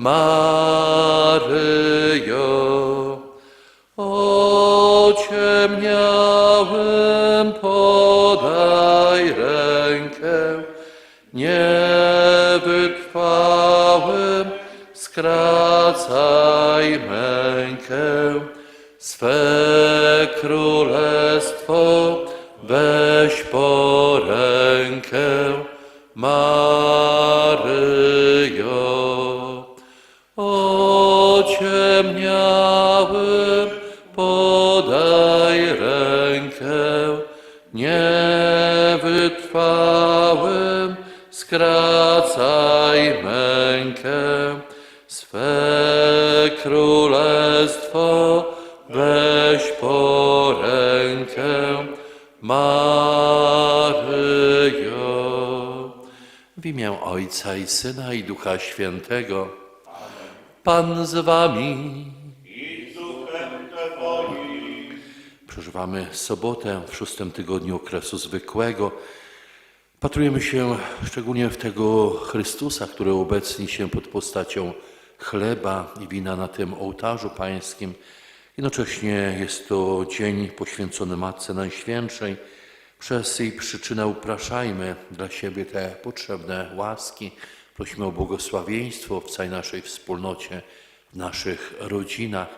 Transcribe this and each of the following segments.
Maryjo. Swe królestwo weź po rękę, Maryjo. W imię Ojca i Syna i Ducha Świętego, Pan z wami. Przeżywamy sobotę w szóstym tygodniu okresu zwykłego. Patrujemy się szczególnie w tego Chrystusa, który obecni się pod postacią chleba i wina na tym ołtarzu pańskim. Jednocześnie jest to dzień poświęcony Matce Najświętszej. Przez jej przyczynę upraszajmy dla siebie te potrzebne łaski. Prosimy o błogosławieństwo w całej naszej wspólnocie, w naszych rodzinach.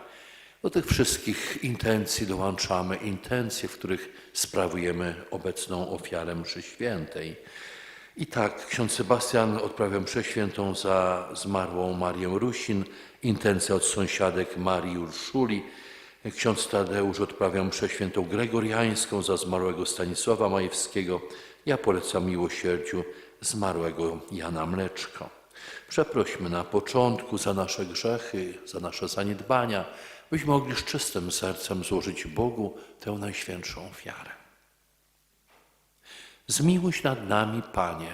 Do tych wszystkich intencji dołączamy intencje, w których sprawujemy obecną ofiarę mszy świętej. I tak ksiądz Sebastian odprawia mszę świętą za zmarłą Marię Rusin, intencja od sąsiadek Marii Urszuli. Ksiądz Tadeusz odprawia mszę świętą gregoriańską za zmarłego Stanisława Majewskiego. Ja polecam miłosierdziu zmarłego Jana Mleczko. Przeprośmy na początku za nasze grzechy, za nasze zaniedbania, byśmy mogli z czystym sercem złożyć Bogu tę najświętszą ofiarę. Zmiłuj się nad nami, Panie.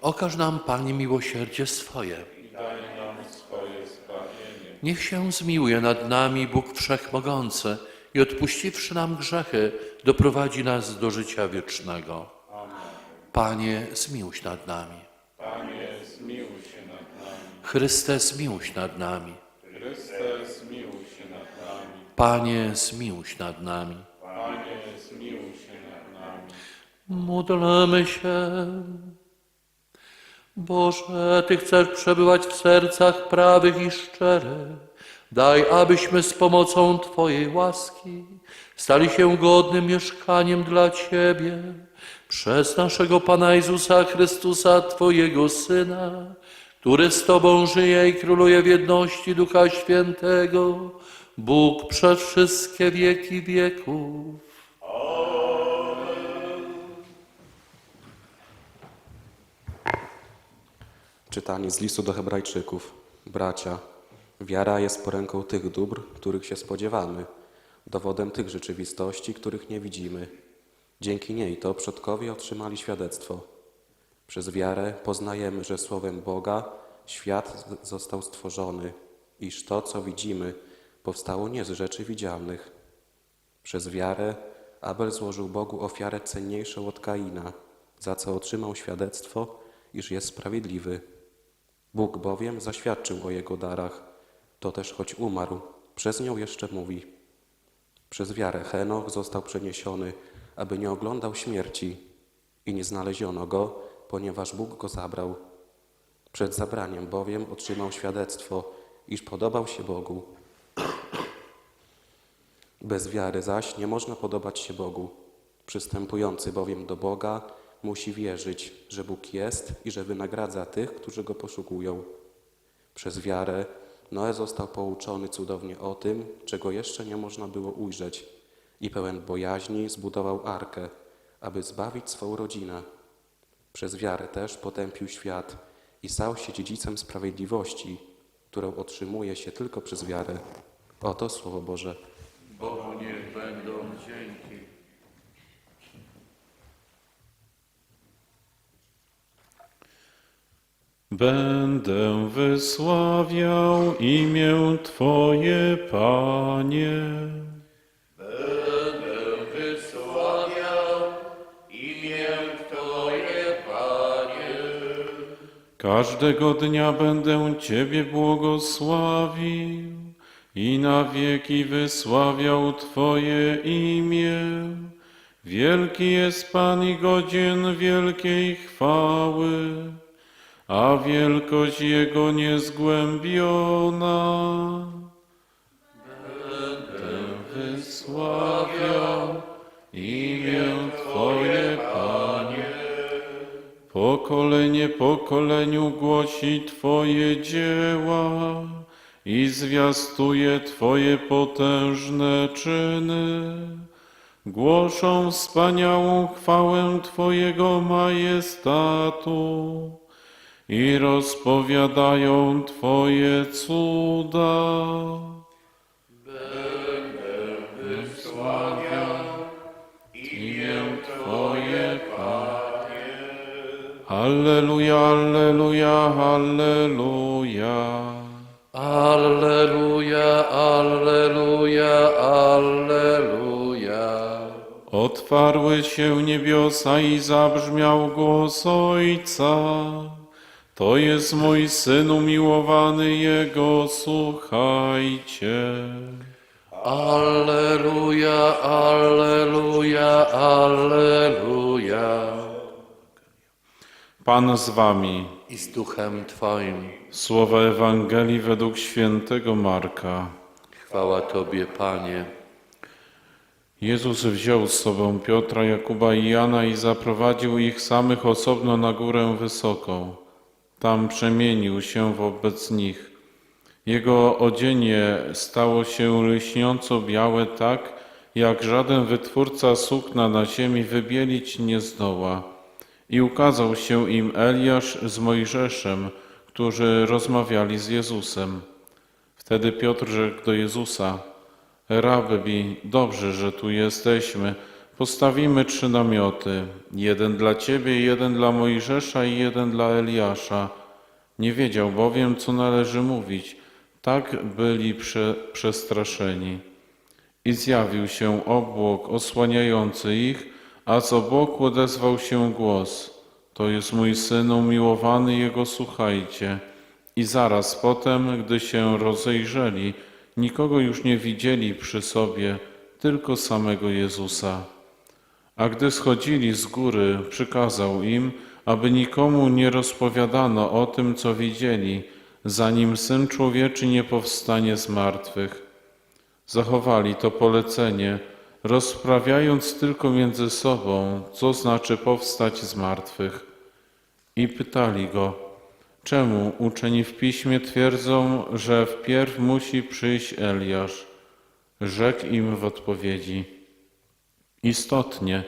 Okaż nam, Panie, miłosierdzie swoje. Niech się zmiłuje nad nami Bóg Wszechmogący i odpuściwszy nam grzechy, doprowadzi nas do życia wiecznego. Panie, zmiłuj się nad nami. Chryste, zmiłuj się nad nami. Zmiłuj się nad nami. Panie, zmiłuj nad nami. Panie, zmiłuj się nad nami. Módlmy się. Boże, Ty chcesz przebywać w sercach prawych i szczerych. Daj, abyśmy z pomocą Twojej łaski stali się godnym mieszkaniem dla Ciebie. Przez naszego Pana Jezusa Chrystusa, Twojego Syna, który z Tobą żyje i króluje w jedności Ducha Świętego, Bóg przez wszystkie wieki wieków. Czytanie z listu do Hebrajczyków. Bracia, wiara jest poręką tych dóbr, których się spodziewamy, dowodem tych rzeczywistości, których nie widzimy. Dzięki niej to przodkowie otrzymali świadectwo. Przez wiarę poznajemy, że słowem Boga świat został stworzony, iż to, co widzimy, powstało nie z rzeczy widzialnych. Przez wiarę Abel złożył Bogu ofiarę cenniejszą od Kaina, za co otrzymał świadectwo, iż jest sprawiedliwy. Bóg bowiem zaświadczył o jego darach, to też choć umarł, przez nią jeszcze mówi. Przez wiarę Henoch został przeniesiony, aby nie oglądał śmierci i nie znaleziono go, ponieważ Bóg go zabrał. Przed zabraniem bowiem otrzymał świadectwo, iż podobał się Bogu. Bez wiary zaś nie można podobać się Bogu. Przystępujący bowiem do Boga musi wierzyć, że Bóg jest i że wynagradza tych, którzy Go poszukują. Przez wiarę Noe został pouczony cudownie o tym, czego jeszcze nie można było ujrzeć i pełen bojaźni zbudował arkę, aby zbawić swą rodzinę. Przez wiarę też potępił świat i stał się dziedzicem sprawiedliwości, którą otrzymuje się tylko przez wiarę. Oto Słowo Boże. Bogu niech będą dzięki. Będę wysławiał imię Twoje, Panie. Będę wysławiał imię Twoje, Panie. Każdego dnia będę Ciebie błogosławił i na wieki wysławiał Twoje imię. Wielki jest Pan i godzien wielkiej chwały, a wielkość Jego niezgłębiona. Będę wysławiał imię Twoje, Panie. Pokolenie pokoleniu głosi Twoje dzieła i zwiastuje Twoje potężne czyny. Głoszą wspaniałą chwałę Twojego majestatu i rozpowiadają Twoje cuda. Będę wysławiał imię Twoje, Panie. Alleluja, alleluja, alleluja. Alleluja, alleluja, alleluja. Otwarły się niebiosa i zabrzmiał głos Ojca. To jest mój syn umiłowany, jego słuchajcie. Alleluja, alleluja, alleluja. Pan z wami. I z duchem Twoim. Słowa Ewangelii według świętego Marka. Chwała Tobie, Panie. Jezus wziął z sobą Piotra, Jakuba i Jana i zaprowadził ich samych osobno na górę wysoką. Tam przemienił się wobec nich. Jego odzienie stało się lśniąco białe tak, jak żaden wytwórca sukna na ziemi wybielić nie zdoła. I ukazał się im Eliasz z Mojżeszem, którzy rozmawiali z Jezusem. Wtedy Piotr rzekł do Jezusa, Rabbi, dobrze, że tu jesteśmy. Postawimy trzy namioty. Jeden dla Ciebie, jeden dla Mojżesza i jeden dla Eliasza. Nie wiedział bowiem, co należy mówić. Tak byli prze, przestraszeni. I zjawił się obłok osłaniający ich, a z obłoku odezwał się głos. To jest mój syn umiłowany, jego słuchajcie. I zaraz potem, gdy się rozejrzeli, nikogo już nie widzieli przy sobie, tylko samego Jezusa. A gdy schodzili z góry, przykazał im, aby nikomu nie rozpowiadano o tym, co widzieli, zanim Syn Człowieczy nie powstanie z martwych. Zachowali to polecenie, rozprawiając tylko między sobą, co znaczy powstać z martwych. I pytali go, czemu uczeni w piśmie twierdzą, że wpierw musi przyjść Eliasz? Rzekł im w odpowiedzi, istotnie,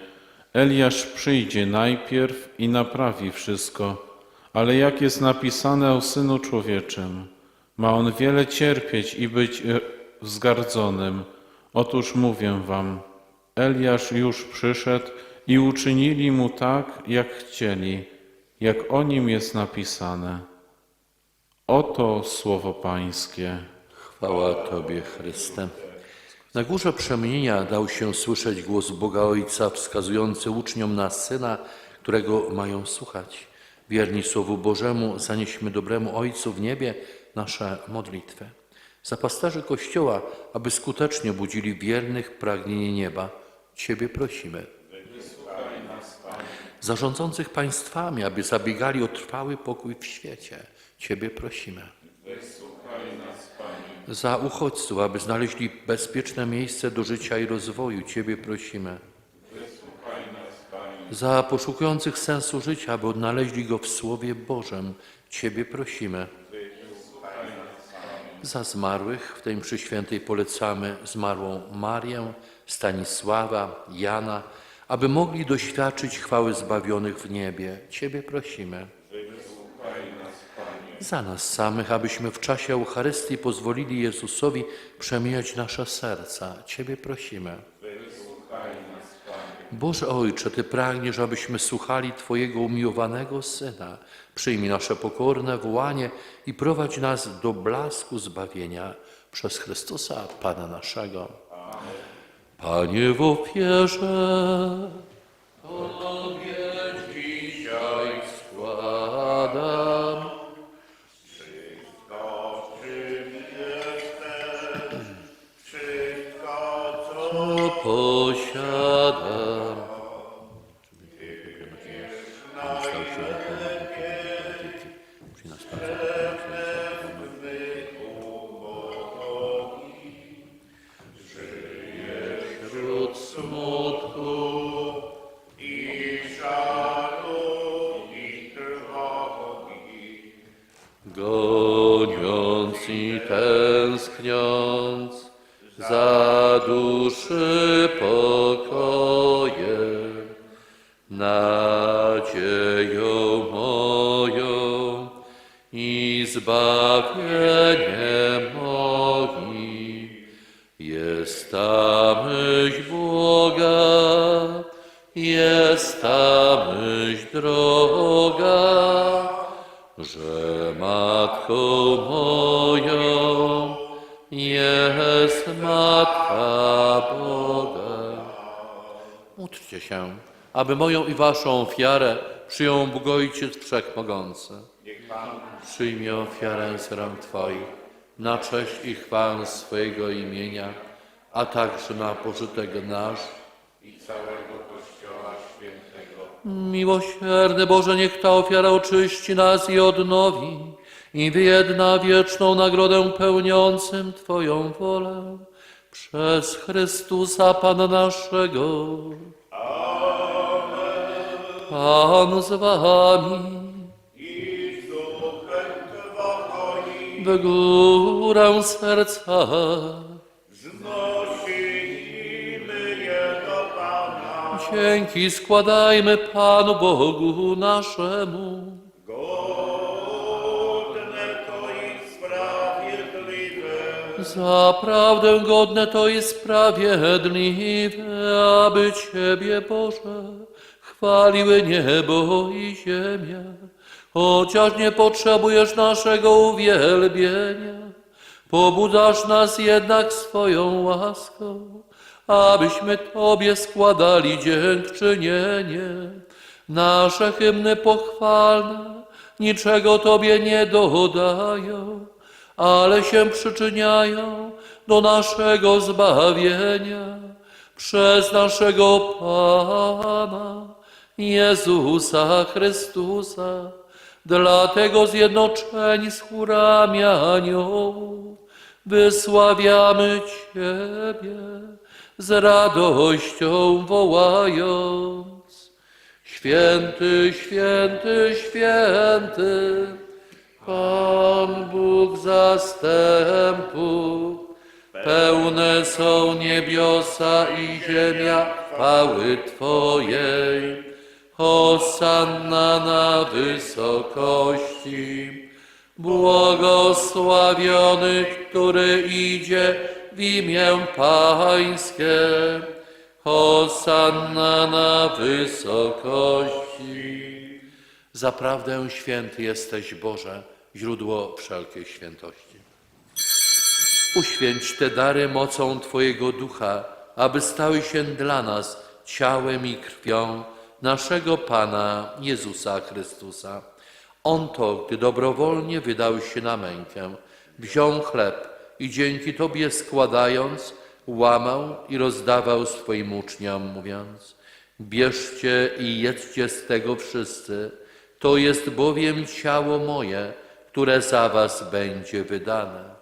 Eliasz przyjdzie najpierw i naprawi wszystko, ale jak jest napisane o Synu Człowieczym, ma on wiele cierpieć i być e, wzgardzonym. Otóż mówię wam, Eliasz już przyszedł i uczynili mu tak, jak chcieli, jak o nim jest napisane. Oto słowo Pańskie. Chwała Tobie, Chryste. Na górze przemienienia dał się słyszeć głos Boga Ojca wskazujący uczniom na Syna, którego mają słuchać. Wierni Słowu Bożemu zanieśmy dobremu Ojcu w niebie nasze modlitwy. Za pasterzy Kościoła, aby skutecznie budzili wiernych pragnienie nieba, Ciebie prosimy. Zarządzących państwami, aby zabiegali o trwały pokój w świecie, Ciebie prosimy. Za uchodźców, aby znaleźli bezpieczne miejsce do życia i rozwoju, Ciebie prosimy. Za poszukujących sensu życia, aby odnaleźli go w Słowie Bożym, Ciebie prosimy. Za zmarłych w tej mszy świętej polecamy zmarłą Marię, Stanisława, Jana, aby mogli doświadczyć chwały zbawionych w niebie. Ciebie prosimy. Za nas samych, abyśmy w czasie Eucharystii pozwolili Jezusowi przemijać nasze serca. Ciebie prosimy. Boże Ojcze, Ty pragniesz, abyśmy słuchali Twojego umiłowanego Syna. Przyjmij nasze pokorne wołanie i prowadź nas do blasku zbawienia przez Chrystusa, Pana naszego. Panie w ofierze, Tobie dzisiaj składam Goniąc i tęskniąc za duszy pokojem, nadzieją moją i zbawieniem moim. Jest ta myśl Boga, jest ta myśl droga, aby moją i waszą ofiarę przyjął Bóg Ojciec Wszechmogący. Przyjmie ofiarę z rąk Twoich na cześć i chwałę swojego imienia, a także na pożytek nasz i całego Kościoła Świętego. Miłosierny Boże, niech ta ofiara oczyści nas i odnowi i wyjedna wieczną nagrodę pełniącym Twoją wolę przez Chrystusa Pana naszego. Pan z Wami. W górę serca. Dzięki składajmy Panu Bogu naszemu. Zaprawdę godne to i sprawiedliwe, aby Ciebie, Boże, chwaliły niebo i ziemia, chociaż nie potrzebujesz naszego uwielbienia. Pobudzasz nas jednak swoją łaską, abyśmy Tobie składali dziękczynienie. Nasze hymny pochwalne niczego Tobie nie dodają, ale się przyczyniają do naszego zbawienia przez naszego Pana Jezusa Chrystusa. Dlatego zjednoczeni z chórami aniołów wysławiamy Ciebie z radością wołając. Święty, święty, święty, Pan Bóg zastępów, pełne są niebiosa i ziemia chwały Twojej. Hosanna na wysokości, błogosławiony, który idzie w imię Pańskie. Hosanna na wysokości. Zaprawdę święty jesteś Boże, źródło wszelkiej świętości. Uświęć te dary mocą Twojego Ducha, aby stały się dla nas ciałem i krwią naszego Pana Jezusa Chrystusa. On to, gdy dobrowolnie wydał się na mękę, wziął chleb i dzięki Tobie składając, łamał i rozdawał swoim uczniom, mówiąc: Bierzcie i jedzcie z tego wszyscy, to jest bowiem ciało moje, które za Was będzie wydane.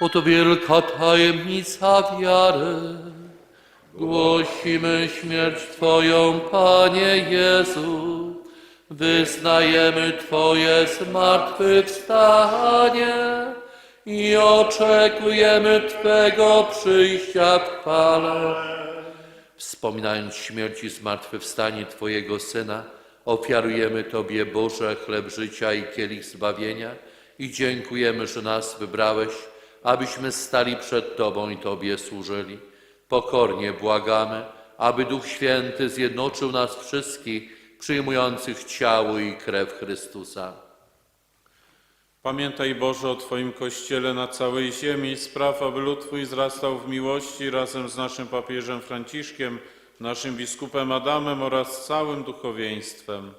Oto wielka tajemnica wiary. Głosimy śmierć Twoją, Panie Jezu. Wyznajemy Twoje zmartwychwstanie i oczekujemy Twego przyjścia w chwale. Wspominając śmierć i zmartwychwstanie Twojego Syna, ofiarujemy Tobie, Boże, chleb życia i kielich zbawienia i dziękujemy, że nas wybrałeś, abyśmy stali przed Tobą i Tobie służyli. Pokornie błagamy, aby Duch Święty zjednoczył nas wszystkich, przyjmujących ciało i krew Chrystusa. Pamiętaj Boże o Twoim Kościele na całej ziemi i spraw, aby lud Twój wzrastał w miłości razem z naszym papieżem Franciszkiem, naszym biskupem Adamem oraz całym duchowieństwem.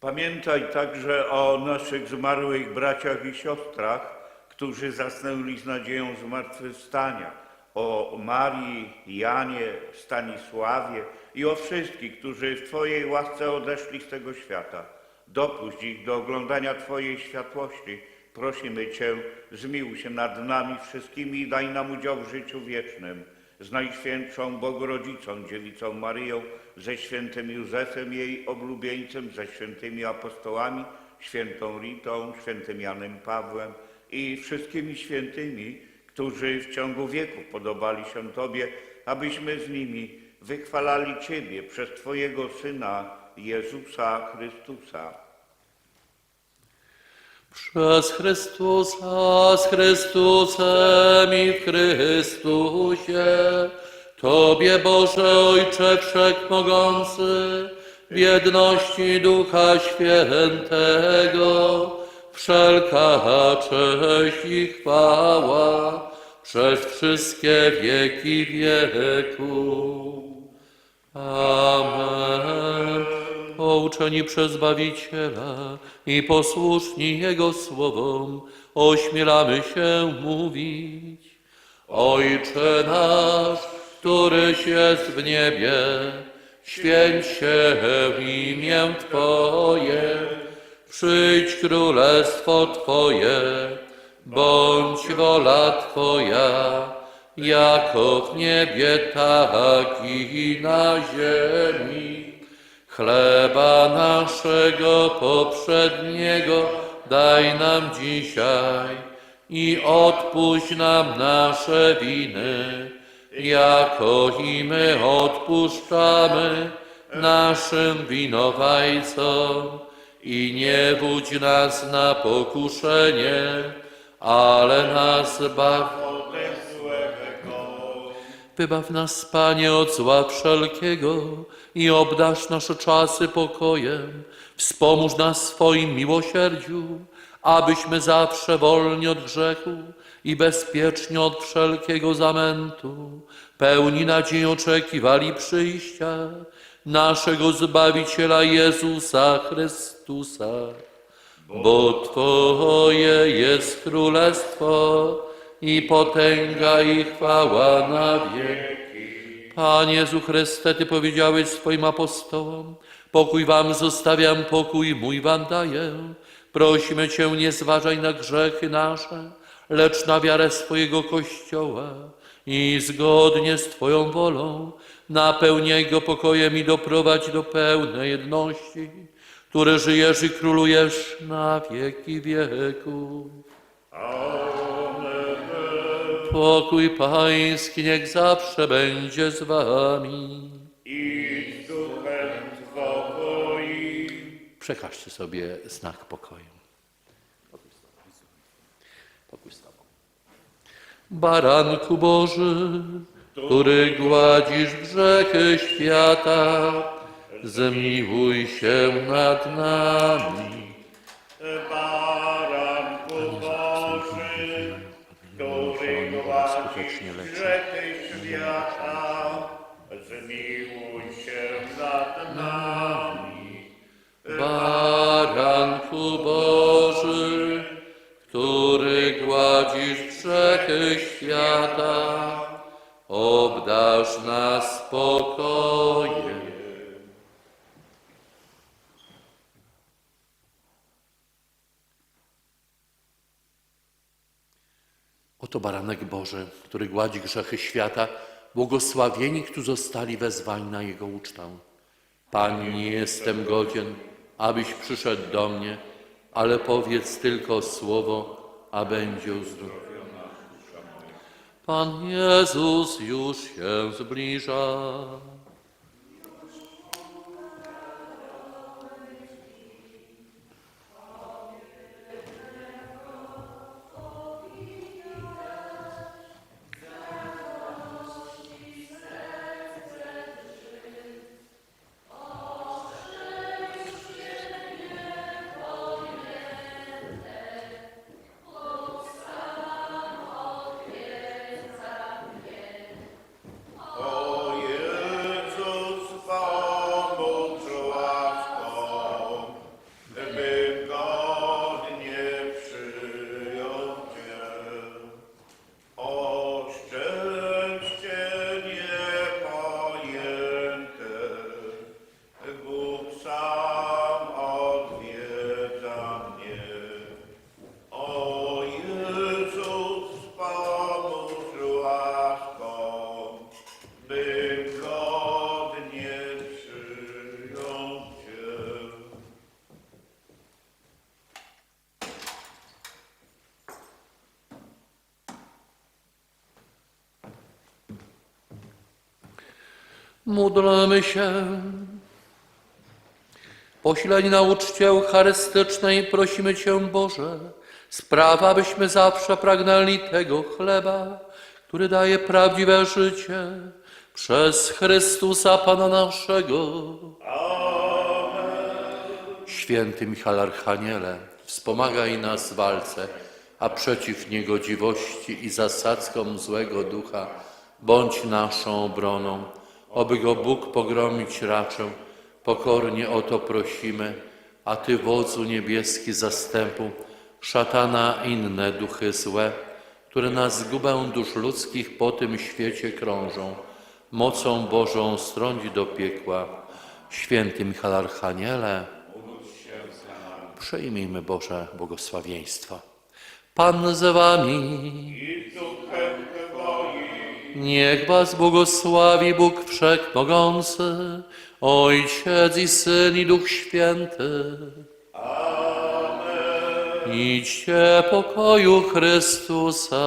Pamiętaj także o naszych zmarłych braciach i siostrach, którzy zasnęli z nadzieją zmartwychwstania, o Marii, Janie, Stanisławie i o wszystkich, którzy w Twojej łasce odeszli z tego świata. Dopuść ich do oglądania Twojej światłości. Prosimy Cię, zmiłuj się nad nami wszystkimi i daj nam udział w życiu wiecznym. Z Najświętszą Bogorodzicą, Dziewicą Maryją, ze świętym Józefem, jej oblubieńcem, ze świętymi apostołami, świętą Ritą, świętym Janem Pawłem i wszystkimi świętymi, którzy w ciągu wieków podobali się Tobie, abyśmy z nimi wychwalali Ciebie przez Twojego Syna, Jezusa Chrystusa. Przez Chrystusa, z Chrystusem i w Chrystusie, Tobie Boże Ojcze Wszechmogący, w jedności Ducha Świętego, wszelka cześć i chwała przez wszystkie wieki wieków. Amen. Pouczeni przez Zbawiciela i posłuszni Jego słowom, ośmielamy się mówić. Ojcze nasz, któryś jest w niebie, święć się imię Twoje, przyjdź królestwo Twoje, bądź wola Twoja, jako w niebie, tak i na ziemi. Chleba naszego poprzedniego daj nam dzisiaj i odpuść nam nasze winy, jako i my odpuszczamy naszym winowajcom. I nie wódź nas na pokuszenie, ale nas zbaw Wybaw nas, Panie, od zła wszelkiego i obdasz nasze czasy pokojem. Wspomóż nas swoim miłosierdziu, abyśmy zawsze wolni od grzechu i bezpiecznie od wszelkiego zamętu, pełni nadziei oczekiwali przyjścia naszego Zbawiciela Jezusa Chrystusa. Bo Twoje jest królestwo i potęga i chwała na wieki. Panie Jezu Chryste, Ty powiedziałeś swoim apostołom, pokój Wam zostawiam, pokój mój Wam daję. Prosimy Cię, nie zważaj na grzechy nasze, lecz na wiarę swojego Kościoła i zgodnie z Twoją wolą napełniaj go pokojem i doprowadź do pełnej jedności, które żyjesz i królujesz na wieki wieków. Pokój Pański niech zawsze będzie z Wami. I z duchem Twoim. Przekażcie sobie znak pokoju. Baranku Boży, który gładzisz grzechy świata, zmiłuj się nad nami. Oto baranek Boży, który gładzi grzechy świata, błogosławieni, którzy zostali wezwani na Jego ucztę. Panie, nie jestem godzien, abyś przyszedł do mnie, ale powiedz tylko słowo, a będzie uzdrowiona. Pan Jezus już się zbliża. Módlmy się. Posileni na uczcie eucharystycznej prosimy Cię, Boże, spraw, abyśmy zawsze pragnęli tego chleba, który daje prawdziwe życie, przez Chrystusa Pana naszego. Święty Michał Archaniele, wspomagaj nas w walce, a przeciw niegodziwości i zasadzkom złego ducha bądź naszą obroną. Oby go Bóg pogromić raczył, pokornie o to prosimy, a Ty, wodzu niebieski zastępu, szatana inne duchy złe, które na zgubę dusz ludzkich po tym świecie krążą, mocą Bożą strąć do piekła. Święty Michał Archaniele, Przyjmijmy Boże błogosławieństwo. Pan z wami. Niech was błogosławi Bóg Wszechmogący, Ojciec i Syn i Duch Święty. Amen. Idźcie pokoju Chrystusa.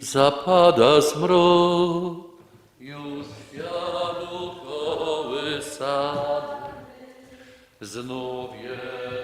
Zapada zmrok. Już światu kołysany, znów jest